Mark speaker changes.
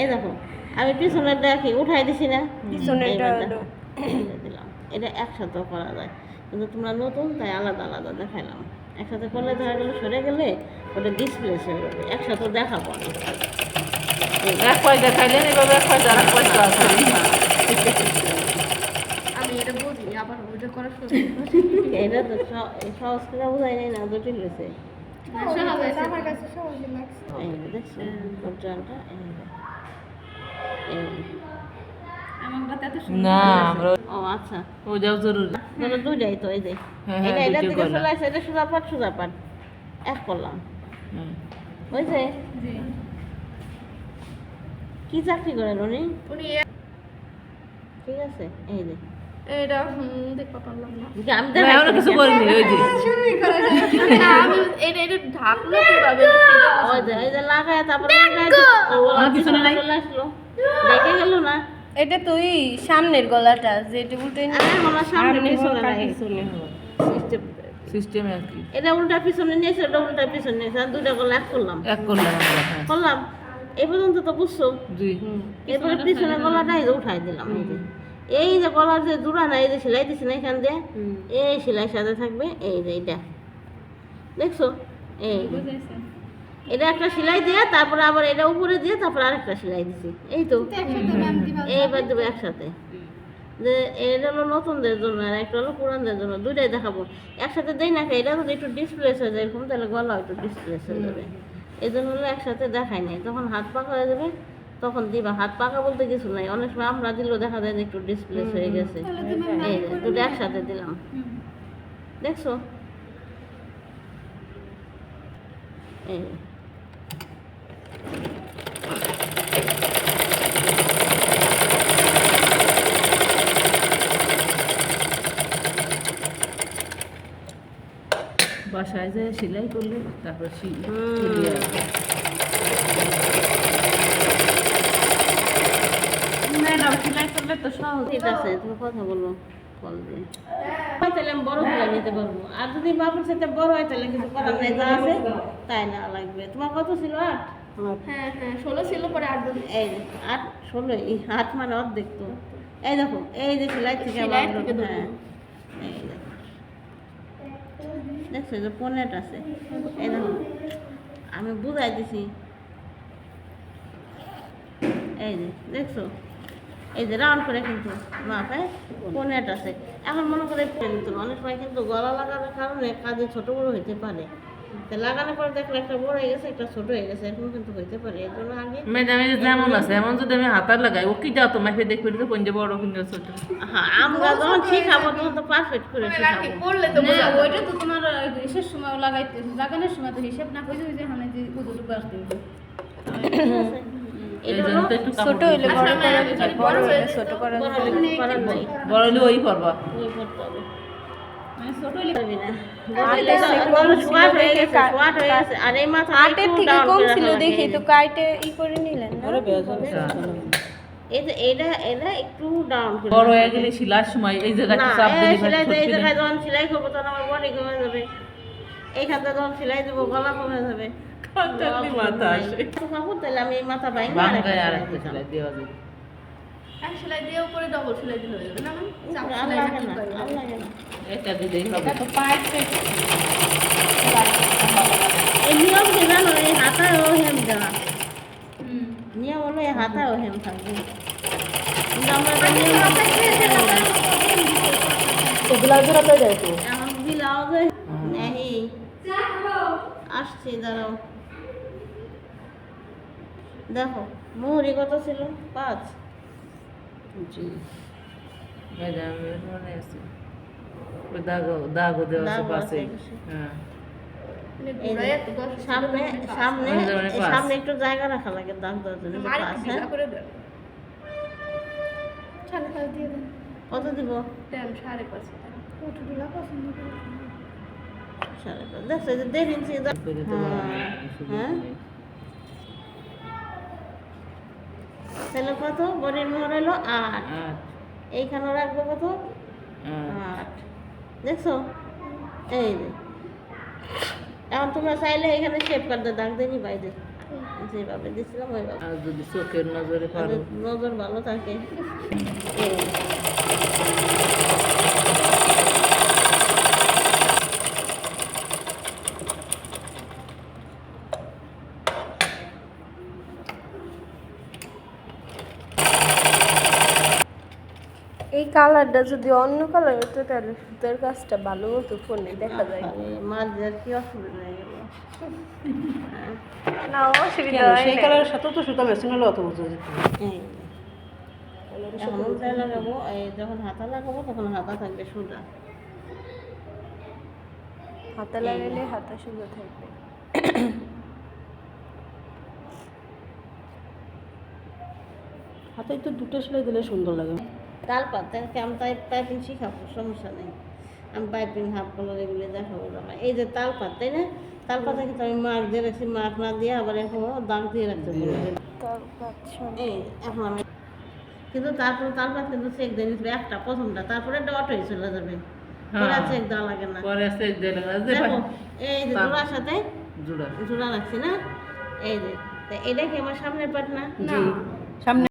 Speaker 1: এই দেখো আমি পিছনের দেখি উঠাই দিছি না?
Speaker 2: পিছনেরটা
Speaker 1: দিলাম। এটা একসাথেও করা যায়। কিন্তু তোমরা নতুন তাই আলাদা আলাদা দেখাইলাম। একসাথে করলে দেখা গেলে সরে গেলে ওটা ডিসপ্লেস হয়ে যাবে। একসাথে দেখাবো না
Speaker 3: এক পাশ দেখাইলেন এভাবে এক পাশ আর এক আছে।
Speaker 4: আমি এটা বুঝি আবার ওইটা করার শুরু
Speaker 1: এটা তো সহজ করে বোঝাই নাই না জটিল হয়েছে।
Speaker 3: না আমরা
Speaker 1: ও আচ্ছা।
Speaker 3: ও যাও জরুরি।
Speaker 1: মানে দুইটাই তো এই যে।
Speaker 3: হ্যাঁ, হ্যাঁ,
Speaker 1: এটা এটা থেকে চলে আসে এটা সোজা পাট সোজা পাট। এক করলাম
Speaker 3: হুম।
Speaker 1: বুঝছে কি চাকরি করেন উনি
Speaker 4: উনি
Speaker 1: ঠিক আছে এই যে।
Speaker 4: এটা হুম দেখতে পারলাম না।
Speaker 1: আমি
Speaker 3: না,
Speaker 1: দেখাইছি
Speaker 3: এখনও কিছু করিনি ওই যে।
Speaker 4: আমি এটা এটা ঢাকলো কীভাবে
Speaker 1: ওই যে লাগায় তারপরে লাগায় যে ওগুলো
Speaker 3: আমার পিছনে নাই?
Speaker 1: আসলো। দেখে গেল না?
Speaker 2: এটা তুই সামনের গলাটা যেটা উল্টে
Speaker 1: আমার সামনে পিছনে নাই। সিস্টেম
Speaker 3: সিস্টেমে আর কি।
Speaker 1: এটা উল্টা পিছনে নিয়েছে এটা উল্টা পিছনে নিয়েছে। দুইটা করে এক করলাম।
Speaker 3: এক করলাম হ্যাঁ।
Speaker 1: করলাম। এই পর্যন্ত তো বুঝছ?
Speaker 3: জি
Speaker 1: এরপরে পিছনে গলাটা এই উঠাই দিলাম। এই যে এই যে গলার যে জোড়া না এই যে সেলাই দিছি না এখান দিয়ে এই সেলাই সাথে থাকবে এই যে এইটা। দেখছ? এই। এটা একটা সেলাই দিয়ে তারপরে আবার এটা উপরে দিয়ে তারপর আরেকটা সেলাই দিছি। এই তো। এইবার দেবো একসাথে। যে এটা হলো নতুনদের জন্য আর একটা হলো পুরানদের জন্য দুইটাই দেখাবো। একসাথে দেই না এটা যদি একটু ডিসপ্লেস হয়ে যায় এরকম তাহলে গলা একটু ডিসপ্লেস হয়ে যাবে এই জন্য হলো একসাথে দেখাই নাই তখন হাত পাকা হয়ে যাবে। তখন দিবা হাত পাকা বলতে কিছু নাই। অনেক সময় আমরা দিলেও দেখা যায় যে একটু ডিসপ্লেস হয়ে গেছে। এই দুটো একসাথে দিলাম। দেখছ? এই।
Speaker 3: বাসায় যে সেলাই করলে তারপর সি-
Speaker 1: হুম।
Speaker 3: সিলি আর কি।
Speaker 4: ম্যাডাম করলে তো সহজ
Speaker 1: ঠিক আছে তুমি কথা বলো কল দিয়ে হয় তাহলে আমি বড় করে নিতে পারব। আর যদি বাপের সাথে বড় হয় তাহলে কিছু করার নাই যা আছে তাই না লাগবে। তোমার কত ছিল আট?
Speaker 4: হ্যাঁ হ্যাঁ ষোলো ছিল পরে আট
Speaker 1: এই আট ষোলো এই আট মানে অর্ধেক তো। এই দেখো এই যে সেলাই থেকে হ্যাঁ। এই দেখো। দেখছ এই যে পনেট আছে? এই দেখো আমি বুঝাই দিছি। এই যে দেখছ? এই যে রাউন্ড করে কিন্তু মাথায় পনেট আছে। এখন মনে করে কিন্তু অনেক সময় কিন্তু গলা লাগানোর কারণে কাজে ছোট বড় হইতে পারে। তা লাগানোর পর দেখলে একটা বড় হয়ে গেছে একটা ছোট হয়ে গেছে এরকম কিন্তু হইতে পারে। এর জন্য আগে
Speaker 3: ম্যাডাম এই যেমন আছে এমন যদি আমি হাতার লাগাই ও কি যাও তো মাইফে দেখবে তো কোন যে বড় কিনতে ছোট।
Speaker 1: হ্যাঁ আমরা যখন শিখাবো তখন তো পারফেক্ট করে শিখাবো।
Speaker 4: পড়লে তো
Speaker 5: না, ওইটা তো তোমার হিসেব সময় লাগাইতে লাগানোর সময় তো হিসেব না করে যে হানে যে কতটুকু আসতে
Speaker 3: এই
Speaker 2: ছোট হইলে বড় করা বড় হইলে ছোট করা
Speaker 1: বড়
Speaker 3: ওই করবা
Speaker 2: দেখে
Speaker 1: এই
Speaker 2: তো কাইটে ই করে নিলেন
Speaker 1: এই যে এটা এটা একটু ডাউন
Speaker 3: বড় হয়ে গেলে শিলার সময় এই জায়গায় চাপ
Speaker 1: এই
Speaker 3: দিলে
Speaker 1: সেলাই এই জায়গায় যখন সেলাই করব তখন আমার বডি কমে যাবে। এইখানটা যখন সেলাই দেবো গলা কমে যাবে।
Speaker 3: কাটালি মাথা আসে
Speaker 1: তো কাপড় তাহলে আমি এই মাথা বাইরে
Speaker 3: বাঙ্গায় আর একটা সেলাই দেওয়া যাবে
Speaker 4: এক সেলাই দিয়ে উপরে ডবল সেলাই দিলে যাবে না
Speaker 3: এটা দিলেই হবে
Speaker 5: এটা তো পাইপ
Speaker 1: এই নিয়ম কি জানো এই হাতায়ও হেম দেওয়া
Speaker 4: হুম।
Speaker 1: নিয়ম হলো এই হাতায়ও হেম থাকবে কিন্তু আমরা তো
Speaker 3: ব্লাউজ রাখতে যায় তো
Speaker 1: ব্লাউজে নেই আসছি দাঁড়াও দেখো মুহুরি কত ছিল? পাঁচ।
Speaker 3: জি। মনে আছে। হ্যাঁ।
Speaker 4: মানে
Speaker 1: সামনে এই
Speaker 3: পাঁচ।
Speaker 1: সামনে একটু জায়গা রাখা লাগে দাগ হ্যাঁ? কত দিব?
Speaker 4: সাড়ে পাঁচ।
Speaker 1: দেড় ইঞ্চি হ্যাঁ তাহলে কত? বডির মোহর হলো আট। এইখানেও রাখব কত?
Speaker 3: আট।
Speaker 1: আট। দেখছ? এই যে। এখন তোমরা চাইলে এখানে শেপ করতে দাগ দেনি বাইরে। যেভাবে দিছিলাম ওইভাবে।
Speaker 3: আর যদি চোখের নজরে
Speaker 1: নজর ভালো থাকে। এই।
Speaker 2: কালারটা যদি অন্য কালার হতো তাহলে সুতার কাজটা ভালো হতো ফোনে দেখা যায়।
Speaker 1: দেওয়ার কি অসুবিধা হয়ে গেল।
Speaker 2: না অসুবিধা হয়
Speaker 6: সেই কালারের সাথে তো সুতা মেশিন হলে অত বোঝা যেত না।
Speaker 1: এই এখন উল্টায় লাগাবো যখন হাতা লাগাবো তখন হাতা থাকবে সোজা।
Speaker 2: হাতা লাগালে হাতা সুন্দর থাকবে।
Speaker 6: হাতে তো দুটো সেলাই দিলে সুন্দর লাগে।
Speaker 1: তাল পাতে আমি তাই পাইপিং শিখাবো সমস্যা নেই। আমি পাইপিং হাফ কলার এগুলো দেখাবো এই যে তাল পাত তাই না? তাল পাতা কিন্তু আমি মার্ক দিয়ে রাখছি মার্ক না দিয়ে আবার এখন দাগ দিয়ে রাখতে পারি এই এখন আমি কিন্তু তারপরে তাল পাত কিন্তু চেক দিয়ে নিতে একটা প্রথমটা। তারপরে ডট হয়ে চলে যাবে। পরে
Speaker 3: হ্যাঁ।
Speaker 1: চেক দেওয়া লাগে না।
Speaker 3: পরে
Speaker 1: দেখো। এই যে জোড়ার সাথে
Speaker 3: জোড়া।
Speaker 1: জোড়া রাখছি না? এই যে তা এটা কি আমার সামনের পাট না।
Speaker 6: সামনে